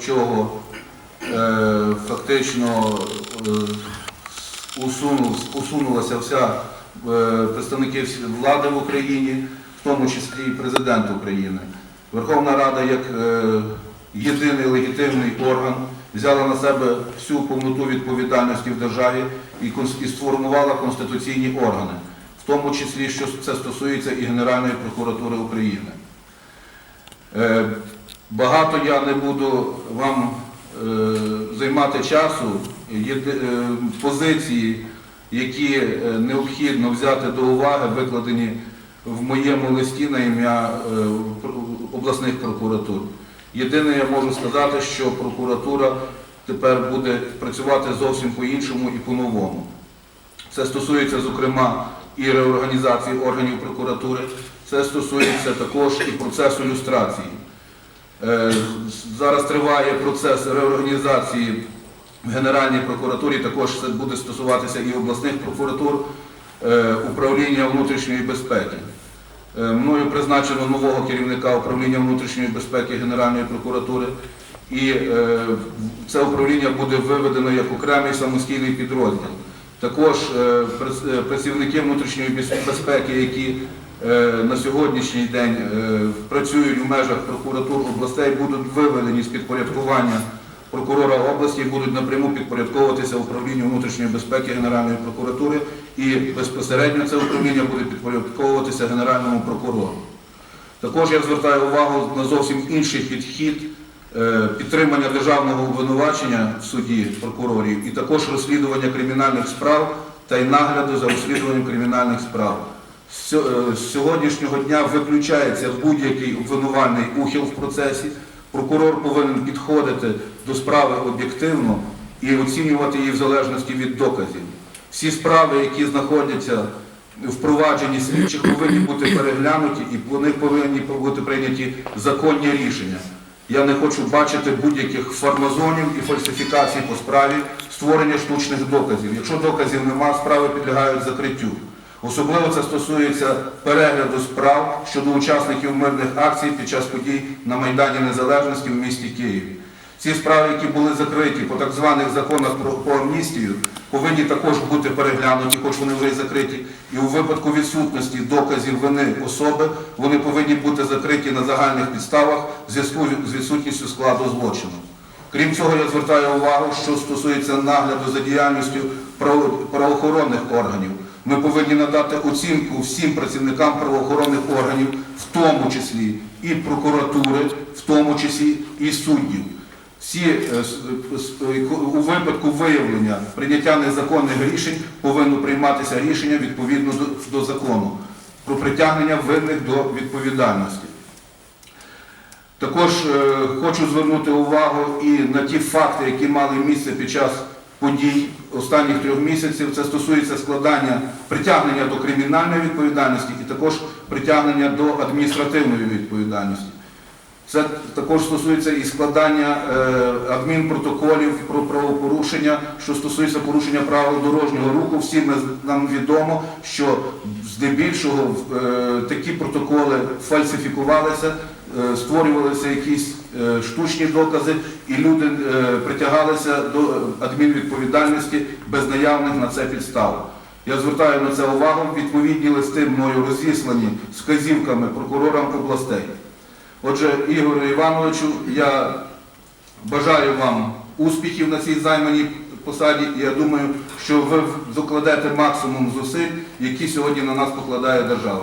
чого е, фактично е, усунулася вся е, представники влади в Україні, в тому числі і президент України. Верховна Рада як єдиний легітимний орган взяла на себе всю повноту відповідальності в державі і сформувала конституційні органи, в тому числі, що це стосується і Генеральної прокуратури України. Багато я не буду вам е, займати часу. Е, Позиції, які е, необхідно взяти до уваги, викладені в моєму листі на ім'я обласних прокуратур. Єдине, я можу сказати, що прокуратура тепер буде працювати зовсім по-іншому і по-новому. Це стосується, зокрема, і реорганізації органів прокуратури, це стосується також і процесу люстрації. Е, Зараз триває процес реорганізації в Генеральній прокуратурі, також це буде стосуватися і обласних прокуратур, е, управління внутрішньої безпеки. Е, Мною призначено нового керівника управління внутрішньої безпеки Генеральної прокуратури, і це управління буде виведено як окремий самостійний підрозділ. Також працівники внутрішньої безпеки, які на сьогоднішній день е, працюють у межах прокуратур областей, будуть виведені з підпорядкування прокурора області будуть напряму підпорядковуватися управлінню внутрішньої безпеки Генеральної прокуратури і безпосередньо це управління буде підпорядковуватися Генеральному прокурору. Також я звертаю увагу на зовсім інший підхід е, підтримання державного обвинувачення в суді прокурорів і також розслідування кримінальних справ та й нагляду за розслідуванням кримінальних справ. Е, З сьогоднішнього дня виключається будь-який обвинувальний ухил в процесі. Прокурор повинен підходити до справи об'єктивно і оцінювати її в залежності від доказів. Всі справи, які знаходяться в провадженні слідчих, повинні бути переглянуті і вони повинні бути прийняті законні рішення. Я не хочу бачити будь-яких фармазонів і фальсифікацій по справі створення штучних доказів. Якщо доказів нема, справи підлягають закриттю. Особливо це стосується перегляду справ щодо учасників мирних акцій під час подій на Майдані Незалежності в місті Києві. Ці справи, які були закриті по так званих законах про, амністію, повинні також бути переглянуті, хоч вони вже закриті. І у випадку відсутності доказів вини особи вони повинні бути закриті на загальних підставах в зв'язку з відсутністю складу злочину. Крім цього, я звертаю увагу, що стосується нагляду за діяльністю правоохоронних органів. Ми повинні надати оцінку всім працівникам правоохоронних органів, в тому числі і прокуратури, в тому числі і суддів. Всі е, с- с- у випадку виявлення прийняття незаконних рішень повинно прийматися рішення відповідно до, закону про притягнення винних до відповідальності. Також е, хочу звернути увагу і на ті факти, які мали місце під час подій останніх трьох місяців. Це стосується складання притягнення до кримінальної відповідальності і також притягнення до адміністративної відповідальності. Це також стосується і складання е, адмінпротоколів про правопорушення, що стосується порушення правил дорожнього руху. Всім ми- нам відомо, що здебільшого е, такі протоколи фальсифікувалися, е, створювалися якісь штучні докази, і люди е, притягалися до адмінвідповідальності без наявних на це підстав. Я звертаю на це увагу. Відповідні листи мною розіслані з вказівками прокурорам областей. Отже, Ігорю Івановичу, я бажаю вам успіхів на цій займаній посаді. І я думаю, що ви докладете максимум зусиль, які сьогодні на нас покладає держава.